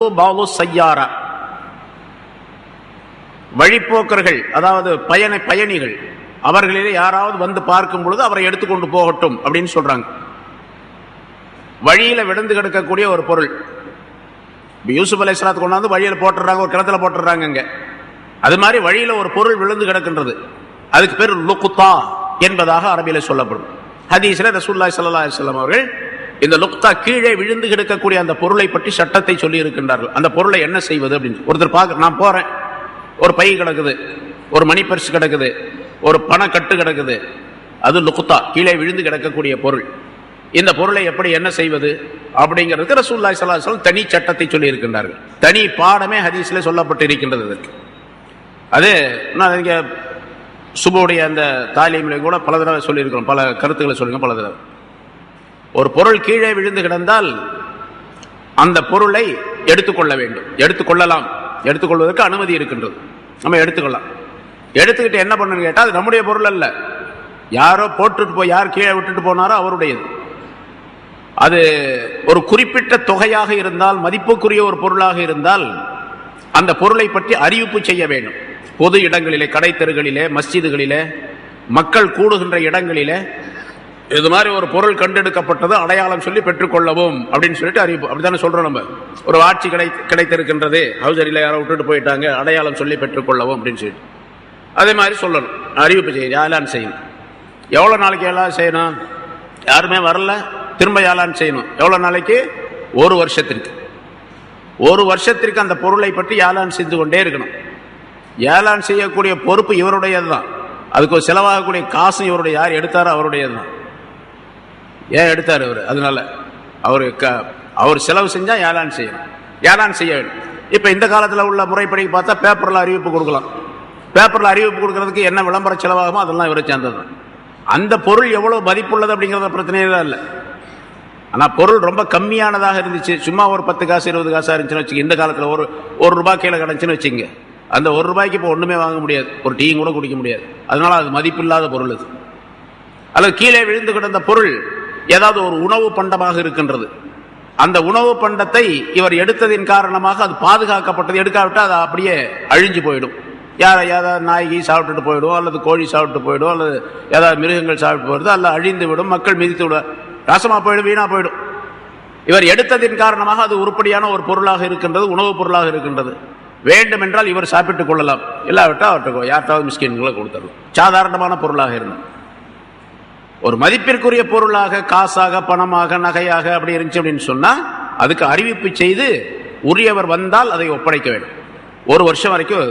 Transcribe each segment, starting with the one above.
பாலு சையாரா வழிப்போக்கர்கள் அதாவது பயண பயணிகள் அவர்களிலே யாராவது வந்து பார்க்கும் பொழுது அவரை எடுத்துக்கொண்டு போகட்டும் அப்படின்னு சொல்றாங்க. வழியில விழுந்து கிடக்கக்கூடிய ஒரு பொருள். இப்ப யூசுப் அலை கொண்டாந்து கொண்டாந்து வழியில போட்டுறாங்க ஒரு கிணத்துல போட்டுறாங்க அங்க அது மாதிரி வழியில ஒரு பொருள் விழுந்து கிடக்கின்றது. அதுக்கு பேர் லுக்குத்தா என்பதாக அரபியில சொல்லப்படும். ஹதீஸ்ல ரசூல்லாய் சல்லா அலிஸ்லாம் அவர்கள் இந்த லுக்தா கீழே விழுந்து கிடக்கக்கூடிய அந்த பொருளை பற்றி சட்டத்தை சொல்லி இருக்கின்றார்கள் அந்த பொருளை என்ன செய்வது அப்படின்னு ஒருத்தர் பார்க்க நான் போறேன். ஒரு பை கிடக்குது ஒரு மணி பரிசு கிடக்குது ஒரு பணக்கட்டு கிடக்குது. அது லுக்தா கீழே விழுந்து கிடக்கக்கூடிய பொருள். இந்த பொருளை எப்படி என்ன செய்வது அப்படிங்கிறதுக்கு ரசூல்லாய் சலாஹல் தனி சட்டத்தை சொல்லி இருக்கின்றார்கள் தனி பாடமே ஹதீஸ்ல சொல்லப்பட்டு இருக்கின்றது அதற்கு அது நான் இங்கே சுபுடைய அந்த தாலீம்லையும் கூட பல தடவை சொல்லியிருக்கிறோம் பல கருத்துக்களை சொல்லியிருக்கோம் பல தடவை. ஒரு பொருள் கீழே விழுந்து கிடந்தால் அந்த பொருளை எடுத்துக்கொள்ள வேண்டும். எடுத்துக்கொள்ளலாம் எடுத்துக்கொள்வதற்கு அனுமதி இருக்கின்றது. நம்ம எடுத்துக்கொள்ளலாம் எடுத்துக்கிட்டு என்ன பண்ணணும்னு கேட்டால் அது நம்முடைய பொருள் அல்ல. யாரோ போட்டுட்டு போய் யார் கீழே விட்டுட்டு போனாரோ அவருடையது. அது ஒரு குறிப்பிட்ட தொகையாக இருந்தால் மதிப்புக்குரிய ஒரு பொருளாக இருந்தால் அந்த பொருளை பற்றி அறிவிப்பு செய்ய வேண்டும். பொது இடங்களிலே கடை தெருகளிலே மஸ்ஜிதுகளிலே மக்கள் கூடுகின்ற இடங்களிலே இது மாதிரி ஒரு பொருள் கண்டெடுக்கப்பட்டது அடையாளம் சொல்லி பெற்றுக்கொள்ளவும் அப்படின்னு சொல்லிட்டு அறிவிப்பு. அப்படித்தானே சொல்றோம் நம்ம? ஒரு ஆட்சி கிடை கிடைத்திருக்கின்றது. ஹவுசரியில் யாரோ விட்டுட்டு போயிட்டாங்க. அடையாளம் சொல்லி பெற்றுக்கொள்ளவும் அப்படின்னு சொல்லிட்டு. அதே மாதிரி சொல்லணும். அறிவிப்பு செய்யணும் யாலான் செய்யணும். எவ்வளோ நாளைக்கு எல்லாம் செய்யணும்? யாருமே வரல. திரும்ப யாலான் செய்யணும். எவ்வளோ நாளைக்கு? ஒரு வருஷத்திற்கு. ஒரு வருஷத்திற்கு அந்த பொருளை பற்றி யாலான் செஞ்சு கொண்டே இருக்கணும். ஏலான் செய்யக்கூடிய பொறுப்பு இவருடையது தான் அதுக்கு ஒரு செலவாகக்கூடிய காசும் இவருடைய. யார் எடுத்தாரோ அவருடையது தான் ஏன் எடுத்தார் அவர்? அதனால அவர் க அவர் செலவு செஞ்சால் ஏலான் செய்யணும். ஏலான் செய்ய வேண்டும். இப்போ இந்த காலத்தில் உள்ள முறைப்படி பார்த்தா பேப்பரில் அறிவிப்பு கொடுக்கலாம். பேப்பரில் அறிவிப்பு கொடுக்கறதுக்கு என்ன விளம்பர செலவாகுமோ அதெல்லாம் இவரை சேர்ந்தது அந்த பொருள் எவ்வளோ மதிப்புள்ளது அப்படிங்கிறத பிரச்சனையே தான் இல்லை. ஆனால் பொருள் ரொம்ப கம்மியானதாக இருந்துச்சு. சும்மா ஒரு பத்து காசு இருபது காசாக இருந்துச்சுன்னு வச்சுங்க இந்த காலத்தில் ஒரு ஒரு ரூபாய் கீழே கிடச்சுன்னு வச்சுங்க அந்த ஒரு ரூபாய்க்கு இப்போ ஒன்றுமே வாங்க முடியாது. ஒரு டீயும் கூட குடிக்க முடியாது. அதனால அது மதிப்பில்லாத பொருள் அது. அல்லது கீழே விழுந்து கிடந்த பொருள் ஏதாவது ஒரு உணவு பண்டமாக இருக்கின்றது. அந்த உணவு பண்டத்தை இவர் எடுத்ததின் காரணமாக அது பாதுகாக்கப்பட்டது. எடுக்காவிட்டால் அது அப்படியே அழிஞ்சு போயிடும். யார் ஏதாவது நாய்கி சாப்பிட்டுட்டு போயிடும் அல்லது கோழி சாப்பிட்டு போயிடும் அல்லது ஏதாவது மிருகங்கள் சாப்பிட்டு போயிடுது அல்ல அழிந்து விடும் மக்கள் மிதித்து விட நாசமாக போயிடும் வீணாக போயிடும். இவர் எடுத்ததின் காரணமாக அது உருப்படியான ஒரு பொருளாக இருக்கின்றது உணவுப் பொருளாக இருக்கின்றது. வேண்டும் என்றால் இவர் சாப்பிட்டுக் கொள்ளலாம். இல்லாவிட்டால் அவர்கிட்ட யார்த்தாவது மிஸ்கின்களை கொடுத்துடலாம். சாதாரணமான பொருளாக இருந்தது ஒரு மதிப்பிற்குரிய பொருளாக காசாக பணமாக நகையாக அப்படி இருந்துச்சு அப்படின்னு சொன்னால் அதுக்கு அறிவிப்பு செய்து உரியவர் வந்தால் அதை ஒப்படைக்க வேண்டும். ஒரு வருஷம் வரைக்கும்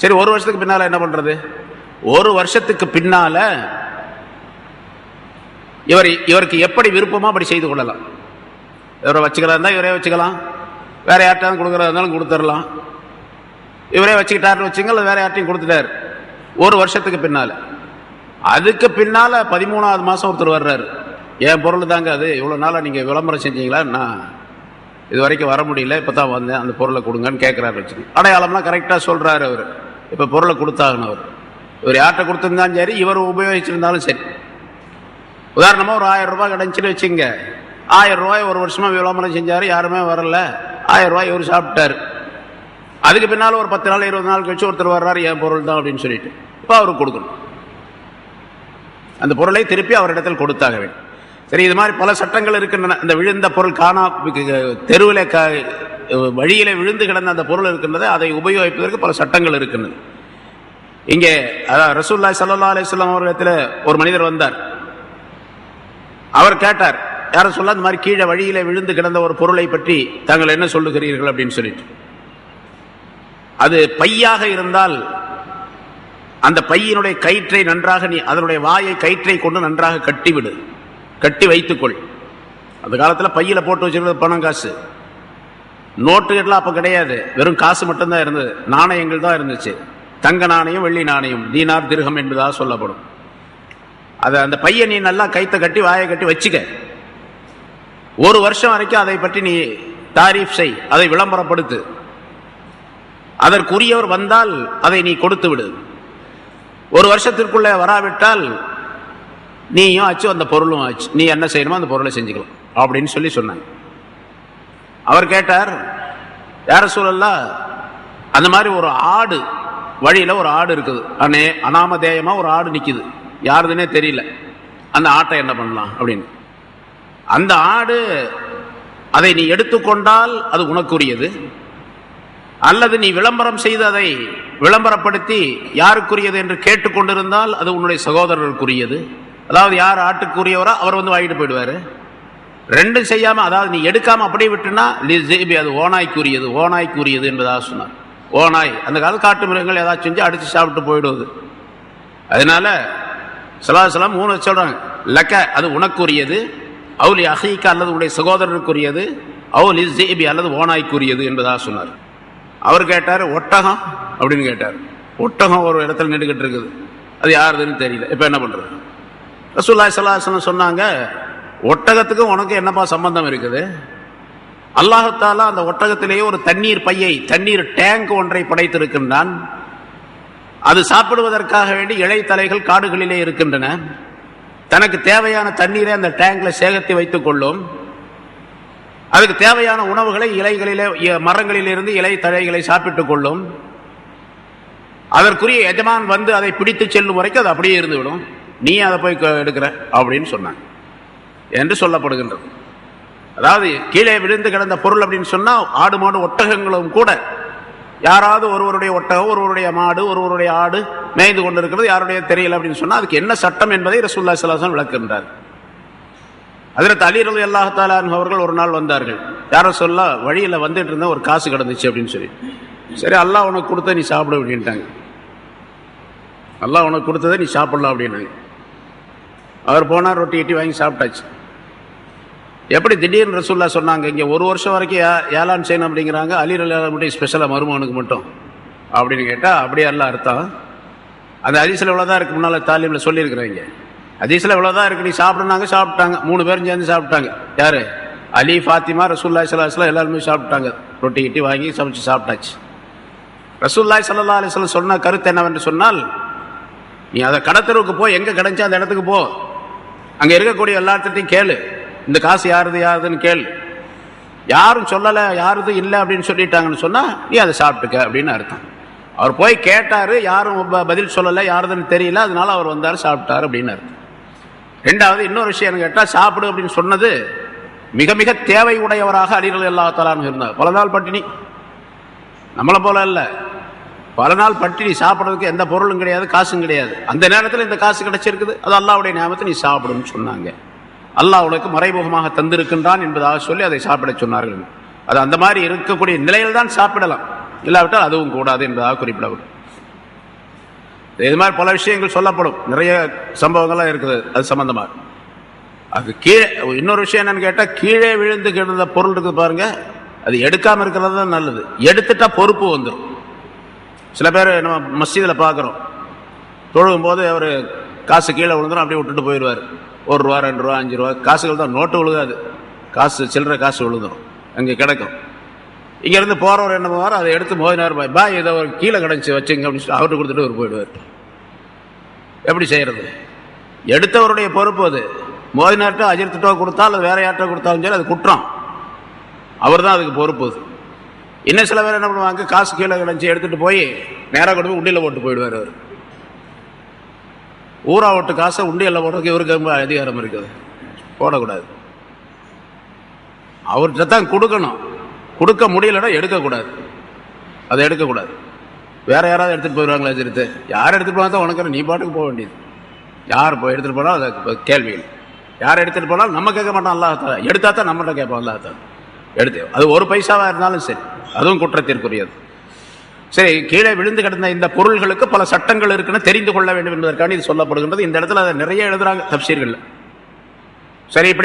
சரி ஒரு வருஷத்துக்கு பின்னால் என்ன பண்ணுறது ஒரு வருஷத்துக்கு பின்னால் இவர் இவருக்கு எப்படி விருப்பமோ அப்படி செய்து கொள்ளலாம். இவரை வச்சுக்கிறதா இருந்தால் இவரே வச்சுக்கலாம். வேறு யார்ட்டாலும் கொடுக்குறதா இருந்தாலும் கொடுத்துடலாம். இவரே வச்சுக்கிட்டாருன்னு வச்சுங்க இல்லை வேறு யார்ட்டையும் கொடுத்துட்டார். ஒரு வருஷத்துக்கு பின்னால். அதுக்கு பின்னால் பதிமூணாவது மாதம் ஒருத்தர் வர்றாரு. என் பொருள் தாங்க அது. இவ்வளோ நாளாக நீங்கள் விளம்பரம் செஞ்சீங்களா? நான் இது வரைக்கும் வர முடியல. இப்போ தான் வந்தேன். அந்த பொருளை கொடுங்கன்னு கேட்குறாரு வச்சுக்கோங்க. அடையாளம்லாம் கரெக்டாக சொல்கிறாரு அவர். இப்போ பொருளை கொடுத்தாகணும் அவர். இவர் யார்கிட்ட கொடுத்துருந்தாலும் சரி இவர் உபயோகிச்சிருந்தாலும் சரி. உதாரணமாக ஒரு ஆயிரம் ரூபாய் கிடச்சின்னு வச்சுங்க ஆயிரம் ரூபாய் ஒரு வருஷமாக விளம்பரம் செஞ்சார். யாருமே வரல. ஆயிரம் ரூபாய் இவர் சாப்பிட்டாரு. அதுக்கு பின்னால் ஒரு பத்து நாள் இருபது நாள் கழிச்சு ஒருத்தர் வர்றாரு என் பொருள் தான் அப்படின்னு சொல்லிட்டு. இப்போ அவருக்கு கொடுக்கணும். அந்த பொருளை திருப்பி அவரிடத்தில் கொடுத்தாக வேண்டும். சரி இது மாதிரி பல சட்டங்கள் இருக்கின்றன. அந்த விழுந்த பொருள் காணா தெருவில் க வழியில விழுந்து கிடந்த அந்த பொருள் இருக்கின்றது. அதை உபயோகிப்பதற்கு பல சட்டங்கள் இருக்கின்றது. இங்கே அதான் ரசூல்லாய் சல்லா அலிஸ்லாம் அவர்களிடத்தில் ஒரு மனிதர் வந்தார். அவர் கேட்டார் யாரும் சொல்ல அந்த மாதிரி கீழே வழியில் விழுந்து கிடந்த ஒரு பொருளை பற்றி தாங்கள் என்ன சொல்லுகிறீர்கள்? அப்படின்னு சொல்லிட்டு. அது பையாக இருந்தால் அந்த பையினுடைய கயிற்றை நன்றாக நீ அதனுடைய வாயை கயிற்றை கொண்டு நன்றாக கட்டிவிடு. கட்டி வைத்துக்கொள். அந்த காலத்தில் பையில் போட்டு வச்சிருக்கிறது பணம் காசு. நோட்டுகள்லாம் அப்போ கிடையாது. வெறும் காசு மட்டும்தான் இருந்தது. நாணயங்கள் தான் இருந்துச்சு. தங்க நாணயம் வெள்ளி நாணயம் தீனார் திருகம் என்பதாக சொல்லப்படும். அதை அந்த பையன் நீ நல்லா கைத்தை கட்டி வாயை கட்டி வச்சுக்க. ஒரு வருஷம் வரைக்கும் அதை பற்றி நீ தாரீஃப் செய். அதை விளம்பரப்படுத்து. அதற்குரியவர் வந்தால் அதை நீ கொடுத்து விடு. ஒரு வருஷத்திற்குள்ளே வராவிட்டால் நீயும் ஆச்சு அந்த பொருளும் ஆச்சு. நீ என்ன செய்யணுமோ அந்த பொருளை செஞ்சுக்கலாம் அப்படின்னு சொல்லி சொன்னாங்க. அவர் கேட்டார் யார சூழல்லா? அந்த மாதிரி ஒரு ஆடு வழியில் ஒரு ஆடு இருக்குது. அனே அனாமதேயமாக ஒரு ஆடு நிற்கிது யாருதுன்னே தெரியல. அந்த ஆட்டை என்ன பண்ணலாம்? அப்படின்னு. அந்த ஆடு அதை நீ எடுத்துக்கொண்டால் அது உனக்குரியது. அல்லது நீ விளம்பரம் செய்து அதை விளம்பரப்படுத்தி யாருக்குரியது என்று கேட்டுக்கொண்டிருந்தால் அது உன்னுடைய சகோதரருக்குரியது அதாவது யார் ஆட்டுக்குரியவரோ அவர் வந்து வாங்கிட்டு போயிடுவார். ரெண்டும் செய்யாமல் அதாவது நீ எடுக்காம அப்படியே விட்டுனா ஜேபி அது ஓனாய்க்குரியது ஓனாய்க்குரியது என்பதாக சொன்னார். ஓனாய் அந்த கால காட்டு மிருகங்கள் ஏதாச்சும் செஞ்சு அடித்து சாப்பிட்டு போயிடுவது. அதனால சலாசலாம் மூணு சொல்கிறாங்க லக்க அது உனக்குரியது. அவுலி அஹீக்கா அல்லது உன்னுடைய சகோதரருக்குரியது அவுலி ஜேபி அல்லது ஓனாய்க்குரியது என்பதாக சொன்னார். அவர் கேட்டார் ஒட்டகம்? அப்படின்னு கேட்டார். ஒட்டகம் ஒரு இடத்துல நின்றுகிட்டு இருக்குது. அது யாருதுன்னு தெரியல. இப்போ என்ன பண்ணுறது ரசூல்லாய் சல்லாஹம் சொன்னாங்க ஒட்டகத்துக்கும் உனக்கு என்னப்பா சம்பந்தம் இருக்குது? அல்லாஹத்தாலா அந்த ஒட்டகத்திலேயே ஒரு தண்ணீர் பையை தண்ணீர் டேங்க் ஒன்றை படைத்திருக்கின்றான். அது சாப்பிடுவதற்காக வேண்டி இலைத்தலைகள் காடுகளிலே இருக்கின்றன. தனக்கு தேவையான தண்ணீரை அந்த டேங்கில் சேகரித்து வைத்துக் கொள்ளும். அதுக்கு தேவையான உணவுகளை இலைகளிலே மரங்களிலிருந்து இலை தழைகளை சாப்பிட்டுக் கொள்ளும். அதற்குரிய எஜமான் வந்து அதை பிடித்து செல்லும் வரைக்கும் அது அப்படியே இருந்துவிடும் நீ அதை போய் எடுக்கிற அப்படின்னு சொன்னாங்க என்று சொல்லப்படுகின்றது. அதாவது கீழே விழுந்து கிடந்த பொருள் அப்படின்னு சொன்னால் ஆடு மாடு ஒட்டகங்களும் கூட யாராவது ஒருவருடைய ஒட்டகம் ஒருவருடைய மாடு ஒருவருடைய ஆடு மேய்ந்து கொண்டிருக்கிறது யாருடைய தெரியல அப்படின்னு சொன்னால் அதுக்கு என்ன சட்டம் என்பதை ரசூல்லா சலாசன் விளக்குகின்றார். அதில் அலிரது ரலி அல்லாஹாலான் அவர்கள் ஒரு நாள் வந்தார்கள். யார சொல்ல வழியில் வந்துட்டு இருந்தால் ஒரு காசு கிடந்துச்சு அப்படின்னு சொல்லி. சரி அல்லாஹ் உனக்கு கொடுத்த நீ சாப்பிட அப்படின்ட்டாங்க. அல்லாஹ் உனக்கு கொடுத்ததை நீ சாப்பிடலாம் அப்படின்னாங்க. அவர் போனால் ரொட்டி இட்டி வாங்கி சாப்பிட்டாச்சு. எப்படி திடீர்னு ரசூல்லா சொன்னாங்க இங்கே ஒரு வருஷம் வரைக்கும் ஏ- ஏலான் செய்யணும் அப்படிங்கிறாங்க. அலி ரலி மட்டும் ஸ்பெஷலாக மருமகனுக்கு மட்டும் அப்படின்னு கேட்டால் அப்படியே எல்லாம் அர்த்தம். அந்த அதிசயில் இவ்வளோதான் இருக்கு முன்னால் தாலிமில் சொல்லியிருக்கிறாங்க. ஹதீஸில் இவ்வளோதான் இருக்கு. நீ சாப்பிடுனாங்க சாப்பிட்டாங்க. மூணு பேரும் சேர்ந்து சாப்பிட்டாங்க. யார்? அலி ஃபாத்திமா ரசூல்லாய் சலாஹ்லாம் எல்லாருமே சாப்பிட்டாங்க. ரொட்டி கிட்டி வாங்கி சமைச்சு சாப்பிட்டாச்சு. ரசூல்லாய் சல்லா அலிஸ்லாம் சொன்ன கருத்து என்னவென்று சொன்னால் நீ அதை கடத்தருவுக்கு போ. எங்கே கிடைச்சா அந்த இடத்துக்கு போ. அங்கே இருக்கக்கூடிய எல்லாத்திட்டையும் கேளு. இந்த காசு யாருது யாருதுன்னு கேளு. யாரும் சொல்லலை யாருது இல்லை அப்படின்னு சொல்லிட்டாங்கன்னு சொன்னால் நீ அதை சாப்பிட்டுக்க அப்படின்னு அர்த்தம். அவர் போய் கேட்டார் யாரும் பதில் சொல்லலை யாருதுன்னு தெரியல அதனால அவர் வந்தார் சாப்பிட்டார் அப்படின்னு அர்த்தம். ரெண்டாவது இன்னொரு விஷயம் கேட்டால் சாப்பிடு அப்படின்னு சொன்னது மிக மிக தேவை உடையவராக அலிகள் எல்லா தலான்னு இருந்தார். பல நாள் பட்டினி. நம்மளை போல இல்லை பல நாள் பட்டினி சாப்பிட்றதுக்கு எந்த பொருளும் கிடையாது காசும் கிடையாது. அந்த நேரத்தில் இந்த காசு கிடைச்சிருக்குது. அது அல்லாவுடைய ஞாபகத்தை நீ சாப்பிடுன்னு சொன்னாங்க. அல்லாஹ் உனக்கு மறைமுகமாக தந்திருக்கின்றான் என்பதாக சொல்லி அதை சாப்பிட சொன்னார்கள். அது அந்த மாதிரி இருக்கக்கூடிய நிலையில் தான் சாப்பிடலாம். இல்லாவிட்டால் அதுவும் கூடாது என்பதாக குறிப்பிடப்படும். இது மாதிரி பல விஷயங்கள் சொல்லப்படும். நிறைய சம்பவங்கள்லாம் இருக்குது. அது சம்பந்தமாக அது கீழே இன்னொரு விஷயம் என்னன்னு கேட்டால் கீழே விழுந்து கிடந்த பொருள் இருக்குது பாருங்க. அது எடுக்காம இருக்கிறது தான் நல்லது. எடுத்துட்டா பொறுப்பு வந்துடும் சில பேர் நம்ம மஸ்ஜிதில் பார்க்குறோம். தொழுகும் போது அவர் காசு கீழே விழுந்துடும் அப்படியே விட்டுட்டு போயிடுவார். ஒரு ரூபா ரெண்டு ரூபா அஞ்சு ரூபா காசுகள் தான் நோட்டு விழுகாது. காசு சில்லற காசு விழுந்துடும் அங்கே கிடக்கும். இங்கேருந்து போகிறவர் என்ன பண்ணுவார்? அதை எடுத்து மோதினார். பாய் பாய் இதை ஒரு கீழே கிடச்சி வச்சுங்க அப்படின்னு சொல்லி அவர்கிட்ட கொடுத்துட்டு அவர் போயிடுவார். எப்படி செய்கிறது எடுத்தவருடைய பொறுப்பு அது. மோதினார்ட்டோ அஜிர்த்திட்டோ கொடுத்தா அல்லது வேற யார்ட்டோ கொடுத்தாலும் சரி அது குற்றம். அவர் தான் அதுக்கு பொறுப்பு. அது இன்னும் சில பேர் என்ன பண்ணுவாங்க காசு கீழே கிடச்சி எடுத்துகிட்டு போய் நேராக கொண்டு போய் உண்டியில் போட்டு போயிடுவார் அவர். ஊரா ஓட்டு காசை உண்டியில் போடுறதுக்கு இவருக்கு ரொம்ப அதிகாரம் இருக்குது. போடக்கூடாது. அவர்கிட்ட தான் கொடுக்கணும். கொடுக்க முடியலன்னா எடுக்கக்கூடாது. அதை எடுக்கக்கூடாது. வேற யாராவது எடுத்துகிட்டு போயிடுவாங்களா சரித்து யார் எடுத்துகிட்டு போனால் தான் உனக்கு நீ பாட்டுக்கு போக வேண்டியது. யார் போய் எடுத்துகிட்டு போனாலும் அதை கேள்வி யார் எடுத்துகிட்டு போனாலும் நம்ம கேட்க மாட்டோம் அல்லாஹ் எடுத்தா தான் நம்மகிட்ட கேட்போம் அல்லாஹ் எடுத்து அது ஒரு பைசாவாக இருந்தாலும் சரி. அதுவும் குற்றத்திற்குரியது. சரி கீழே விழுந்து கிடந்த இந்த பொருள்களுக்கு பல சட்டங்கள் இருக்குன்னு தெரிந்து கொள்ள வேண்டும் என்பதற்கான இது சொல்லப்படுகின்றது. இந்த இடத்துல அதை நிறைய எழுதுறாங்க தப்சீர்கள் சரி இப்படி